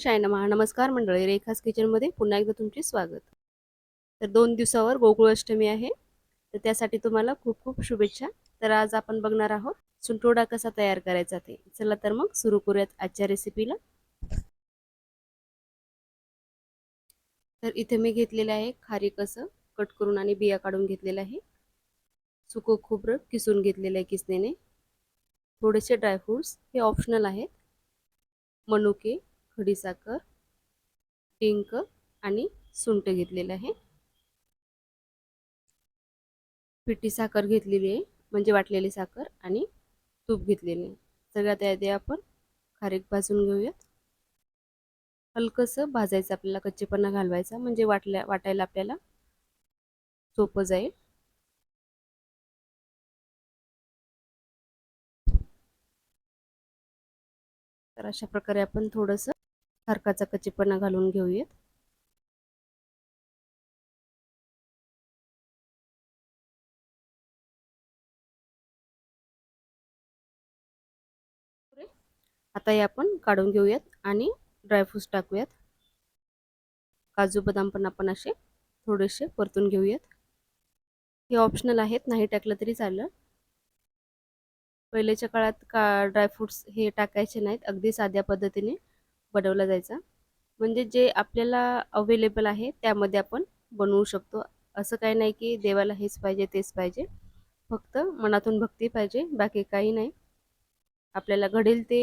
गणेशाय नमः नमस्कार मंडळी रेखास किचनमध्ये पुन्हा एकदा तुमचे स्वागत. तर दोन दिवसावर गोकुळ अष्टमी आहे तर त्यासाठी तुम्हाला खूप खूप शुभेच्छा. तर आज आपण बघणार आहोत सुंटोडा कसा तयार करायचा ते. चला तर मग सुरू करूयात आजच्या रेसिपीला तर इथे मी घेतलेलं आहे खारीक असं कट करून आणि बिया काढून घेतलेलं आहे. सुकं खोबरं किसून घेतलेलं आहे किसनेने थोडेसे ड्रायफ्रूट्स हे ऑप्शनल आहेत. मनुके खडीसाखर डिंक आणि सुंट घेतलेलं आहे. पिठी साखर घेतलेली आहे म्हणजे वाटलेली साखर आणि तूप घेतलेले आहे. सगळ्यात आधी आपण खारीक भाजून घेऊयात. हलकंसं भाजायचं आपल्याला कच्चेपणा घालवायचा म्हणजे वाटल्या वाटायला आपल्याला सोपं जाईल. तर अशा प्रकारे आपण थोडंसं हरकाचा कच्चीपणा घालून घेऊयात. आता हे आपण काढून घेऊयात आणि ड्रायफ्रूट्स टाकूयात. काजू बदाम पण आपण असे थोडेसे परतून घेऊयात. हे ऑप्शनल आहेत नाही टाकलं तरी चालेल. पहिलेच्या काळात का ड्रायफ्रूट्स हे टाकायचे नाहीत अगदी साध्या पद्धतीने. बनवला जायचा. म्हणजे जे आपल्याला अवेलेबल आहे त्यामध्ये आपण बनवू शकतो. असं काही नाही की देवाला हेच पाहिजे तेच पाहिजे. फक्त मनातून भक्ती पाहिजे बाकी काही नाही. आपल्याला घडेल ते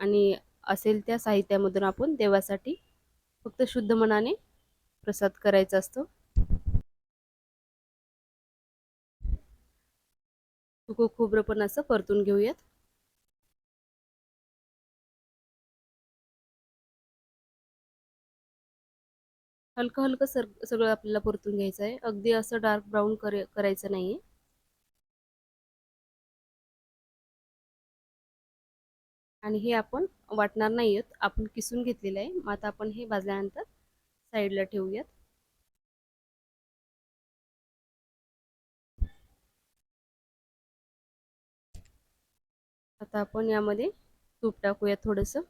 आणि असेल त्या साहित्यामधून आपण देवासाठी फक्त शुद्ध मनाने प्रसाद करायचा असतो. सुकं खोबरं पण असं परतून घेऊयात. हलकं हलकं सर सगळं आपल्याला परतून घ्यायचं आहे. अगदी असं डार्क ब्राऊन करे करायचं नाही आहे आणि हे आपण वाटणार नाही आहेत आपण किसून घेतलेलं आहे. मग आता आपण हे भाजल्यानंतर साईडला ठेवूयात. आता आपण यामध्ये तूप टाकूयात थोडंसं.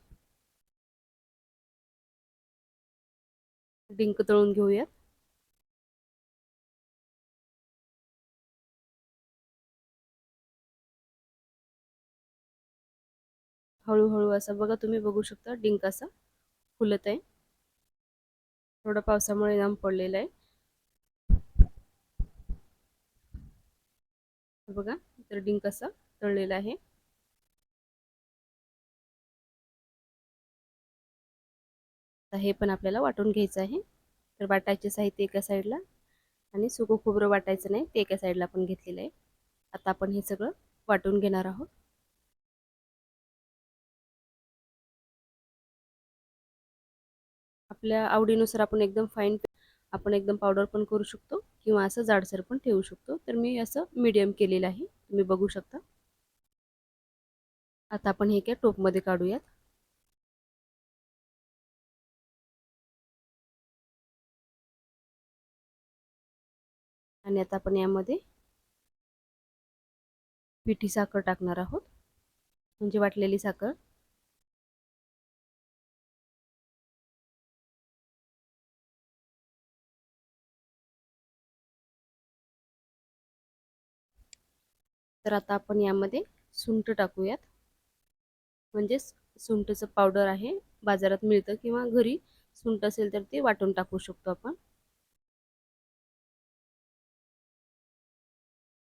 डिंक तळून घेऊयात हळूहळू असं बघा तुम्ही बघू शकता डिंक असा फुलत आहे. थोडा पावसामुळे नाम पडलेला आहे. बघा तर डिंक असा तळलेला आहे. आता हे पण आपल्याला वाटून घ्यायचं आहे. तर वाटायचे साहित्य एका साईडला आणि सुकं खोबरं वाटायचं नाही ते एका साईडला आपण घेतलेलं आहे. आता आपण हे सगळं वाटून घेणार आहोत. आपल्या आवडीनुसार आपण एकदम फाईन आपण एकदम पावडर पण करू शकतो किंवा असं जाडसर पण ठेवू शकतो. तर मी असं मीडियम केलेलं आहे. तुम्ही बघू शकता. आता आपण हे काय टोपमध्ये काढूयात. आणि आता आपण यामध्ये पिठी साखर टाकणार आहोत. म्हणजे वाटलेली साखर. तर आता आपण यामध्ये सुंठ टाकूयात. म्हणजे सुंठचं पावडर आहे. बाजारात मिळतं किंवा घरी सुंठ असेल तर ते वाटून टाकू शकतो आपण.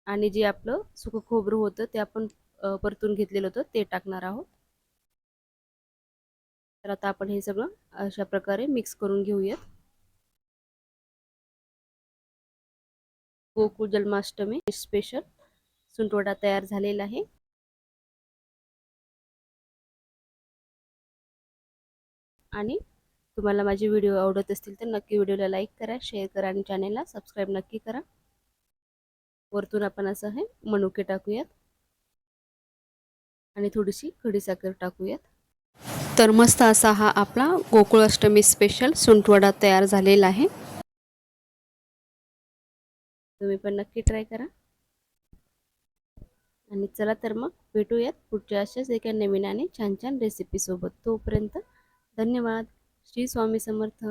आणि जे आपलं सुकं खोबरं होतं ते आपण परतून घेतलेलं होतं ते टाकणार आहोत. तर आता आपण हे सगळं अशा प्रकारे मिक्स करून घेऊयात. गोकुळ जन्माष्टमी स्पेशल सुंटवडा तयार झालेला आहे. आणि तुम्हाला माझे व्हिडिओ आवडत असतील तर नक्की व्हिडिओला लाईक करा शेअर करा आणि चॅनेलला सबस्क्राईब नक्की करा. वरतून आपण असं हे मनुके टाकूयात. आणि थोडीशी खडीसाखर टाकूयात. तर मस्त असा हा आपला गोकुळ अष्टमी स्पेशल सुंटवडा तयार झालेला आहे. तुम्ही पण नक्की ट्राय करा. आणि चला तर मग भेटूयात पुढच्या अशाच एका नवीन आणि छान छान रेसिपीसोबत तोपर्यंत धन्यवाद. श्री स्वामी समर्थ.